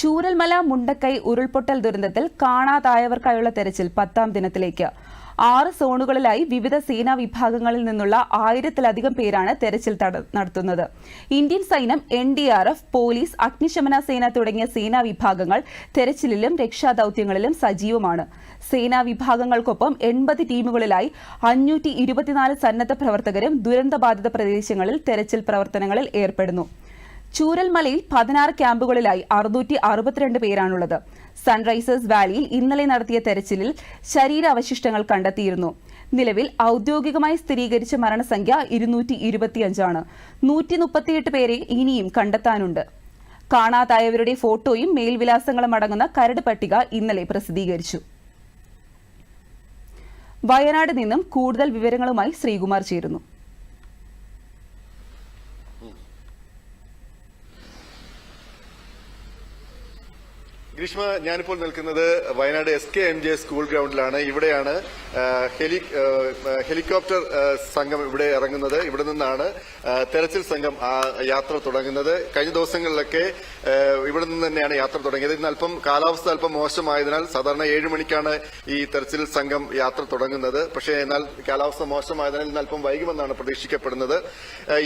ചൂരൽമല മുണ്ടക്കൈ ഉരുൾപൊട്ടൽ ദുരന്തത്തിൽ കാണാതായവർക്കായുള്ള തെരച്ചിൽ പത്താം ദിനത്തിലേക്ക്. ആറ് സോണുകളിലായി വിവിധ സേനാ വിഭാഗങ്ങളിൽ നിന്നുള്ള ആയിരത്തിലധികം പേരാണ് തെരച്ചിൽ നടത്തുന്നത്. ഇന്ത്യൻ സൈന്യം N D R F police അഗ്നിശമന സേന തുടങ്ങിയ സേനാ വിഭാഗങ്ങൾ തെരച്ചിലിലും രക്ഷാദൌത്യങ്ങളിലും സജീവമാണ്. സേനാ വിഭാഗങ്ങൾക്കൊപ്പം എൺപത് ടീമുകളിലായി അഞ്ഞൂറ്റി ഇരുപത്തിനാല് സന്നദ്ധ പ്രവർത്തകരും ദുരന്തബാധിത പ്രദേശങ്ങളിൽ തെരച്ചിൽ പ്രവർത്തനങ്ങളിൽ ഏർപ്പെടുന്നു. ചൂരൽമലയിൽ പതിനാറ് ക്യാമ്പുകളിലായി അറുന്നൂറ്റി അറുപത്തിരണ്ട് പേരാണുള്ളത്. സൺറൈസേഴ്സ് വാലിയിൽ ഇന്നലെ നടത്തിയ തെരച്ചിലിൽ ശരീരാവശിഷ്ടങ്ങൾ കണ്ടെത്തിയിരുന്നു. നിലവിൽ ഔദ്യോഗികമായി സ്ഥിരീകരിച്ച മരണസംഖ്യ ഇരുന്നൂറ്റി ഇരുപത്തിയഞ്ചാണ്. നൂറ്റി മുപ്പത്തിയെട്ട് പേരെ ഇനിയും കണ്ടെത്താനുണ്ട്. കാണാതായവരുടെ ഫോട്ടോയും മേൽവിലാസങ്ങളും അടങ്ങുന്ന കരട് പട്ടിക ഇന്നലെ പ്രസിദ്ധീകരിച്ചു. വയനാട് നിന്നും കൂടുതൽ വിവരങ്ങളുമായി ശ്രീകുമാർ ചേരുന്നു. ഗ്രീഷ്മ ഞാനിപ്പോൾ നിൽക്കുന്നത് Wayanad S K M J school ഗ്രൗണ്ടിലാണ് ഇവിടെയാണ് ഹെലി ഹെലികോപ്റ്റർ സംഘം ഇവിടെ ഇറങ്ങുന്നത്. ഇവിടെ നിന്നാണ് തെരച്ചിൽ സംഘം ആ യാത്ര തുടങ്ങുന്നത്. കഴിഞ്ഞ ദിവസങ്ങളിലൊക്കെ ഇവിടെ നിന്ന് തന്നെയാണ് യാത്ര തുടങ്ങിയത്. ഇന്ന് അല്പം കാലാവസ്ഥ അല്പം മോശമായതിനാൽ സാധാരണ ഏഴ് മണിക്കാണ് ഈ തെരച്ചിൽ സംഘം യാത്ര തുടങ്ങുന്നത്. പക്ഷേ എന്നാൽ കാലാവസ്ഥ മോശമായതിനാൽ ഇന്ന് അല്പം വൈകുമെന്നാണ് പ്രതീക്ഷിക്കപ്പെടുന്നത്.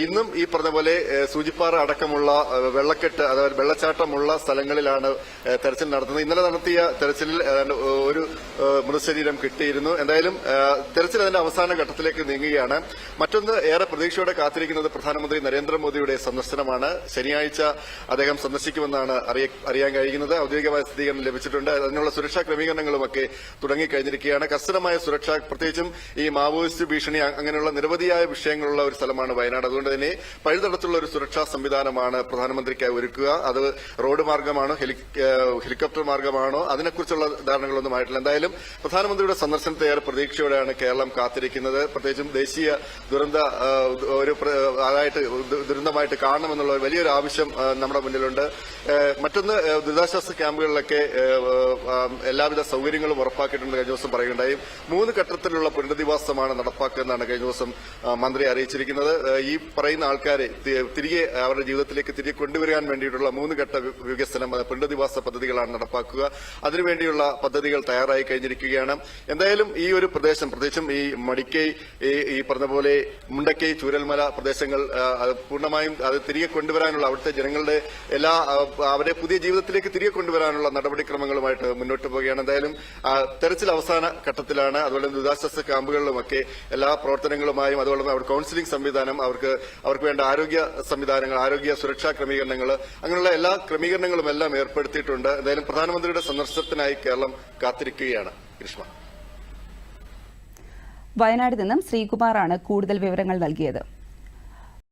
ഇന്നും ഈ പറഞ്ഞ പോലെ സൂചിപ്പാറ അടക്കമുള്ള വെള്ളക്കെട്ട് അതായത് വെള്ളച്ചാട്ടമുള്ള സ്ഥലങ്ങളിലാണ് ആ, തെരച്ചിൽ നടത്തുന്നത് ഇന്നലെ നടത്തിയ തെരച്ചിലിൽ ഒരു മൃതശരീരം കിട്ടിയിരുന്നു. എന്തായാലും തെരച്ചിൽ അതിന്റെ അവസാന ഘട്ടത്തിലേക്ക് നീങ്ങുകയാണ്. മറ്റൊന്ന് ഏറെ പ്രതീക്ഷയോടെ കാത്തിരിക്കുന്നത് പ്രധാനമന്ത്രി നരേന്ദ്രമോദിയുടെ സന്ദർശനമാണ്. ശനിയാഴ്ച അദ്ദേഹം സന്ദർശിക്കുമെന്നാണ് അറിയാൻ കഴിയുന്നത്. ഔദ്യോഗികമായ സ്ഥിരീകരണം ലഭിച്ചിട്ടുണ്ട്. അതിനുള്ള സുരക്ഷാ ക്രമീകരണങ്ങളുമൊക്കെ തുടങ്ങിക്കഴിഞ്ഞിരിക്കുകയാണ്. കർശനമായ സുരക്ഷ പ്രത്യേകിച്ചും ഈ മാവോയിസ്റ്റ് ഭീഷണി അങ്ങനെയുള്ള നിരവധിയായ വിഷയങ്ങളുള്ള ഒരു സ്ഥലമാണ് വയനാട്. അതുകൊണ്ട് തന്നെ പഴുതടത്തുള്ള ഒരു സുരക്ഷാ സംവിധാനമാണ് പ്രധാനമന്ത്രിക്കായി ഒരുക്കുക. അത് റോഡ് മാർഗമാണോ ഹെലി ഹെലികോപ്റ്റർ മാർഗമാണോ? അതിനെക്കുറിച്ചുള്ള ധാരണകളൊന്നും ആയിട്ടില്ല. എന്തായാലും പ്രധാനമന്ത്രിയുടെ സന്ദർശനത്തെ ഏറെ പ്രതീക്ഷയോടെയാണ് കേരളം കാത്തിരിക്കുന്നത്. പ്രത്യേകിച്ചും ദേശീയ ദുരന്ത ഒരു അതായിട്ട് ദുരന്തമായിട്ട് കാണണമെന്നുള്ള വലിയൊരു ആവശ്യം നമ്മുടെ മുന്നിലുണ്ട്. മറ്റൊന്ന് ദുരിതാശ്വാസ ക്യാമ്പുകളിലൊക്കെ എല്ലാവിധ സൗകര്യങ്ങളും ഉറപ്പാക്കിയിട്ടുണ്ട് കഴിഞ്ഞ ദിവസം പറയുകയുണ്ടായി. മൂന്ന് ഘട്ടത്തിലുള്ള പുനരധിവാസമാണ് നടപ്പാക്കുന്നതാണ് കഴിഞ്ഞ ദിവസം മന്ത്രി അറിയിച്ചിരിക്കുന്നത്. ഈ പറയുന്ന ആൾക്കാരെ തിരികെ അവരുടെ ജീവിതത്തിലേക്ക് തിരികെ കൊണ്ടുവരാൻ വേണ്ടിയിട്ടുള്ള മൂന്ന് ഘട്ട വികസനം പുനരധിവാസ പുനരധിവാസ പദ്ധതികളാണ് നടപ്പാക്കുക. അതിനുവേണ്ടിയുള്ള പദ്ധതികൾ തയ്യാറായി കഴിഞ്ഞിരിക്കുകയാണ്. എന്തായാലും ഈ ഒരു പ്രദേശം പ്രത്യേകിച്ചും ഈ മടിക്കൈ ഈ പറഞ്ഞ പോലെ മുണ്ടക്കൈ ചൂരൽമല പ്രദേശങ്ങൾ പൂർണമായും അത് തിരികെ കൊണ്ടുവരാനുള്ള അവിടുത്തെ ജനങ്ങളുടെ എല്ലാ അവരെ പുതിയ ജീവിതത്തിലേക്ക് തിരികെ കൊണ്ടുവരാനുള്ള നടപടിക്രമങ്ങളുമായിട്ട് മുന്നോട്ട് പോവുകയാണ്. എന്തായാലും തെരച്ചിൽ അവസാന ഘട്ടത്തിലാണ്. അതുപോലെ ദുരിതാശ്വാസ ക്യാമ്പുകളിലുമൊക്കെ എല്ലാ പ്രവർത്തനങ്ങളുമായും അതുപോലെ അവിടെ കൌൺസിലിംഗ് സംവിധാനം അവർക്ക് അവർക്ക് വേണ്ട ആരോഗ്യ സംവിധാനങ്ങൾ ആരോഗ്യ സുരക്ഷാ ക്രമീകരണങ്ങൾ അങ്ങനെയുള്ള എല്ലാ ക്രമീകരണങ്ങളും എല്ലാം ഏർപ്പെടുത്തിയിട്ടുണ്ട്. എന്തായാലും പ്രധാനമന്ത്രിയുടെ സന്ദർശനത്തിനായി കേരളം കാത്തിരിക്കുകയാണ്. ഗ്രീഷ്മ. വയനാട് നിന്നും ശ്രീകുമാറാണ് കൂടുതൽ വിവരങ്ങൾ നൽകിയത്.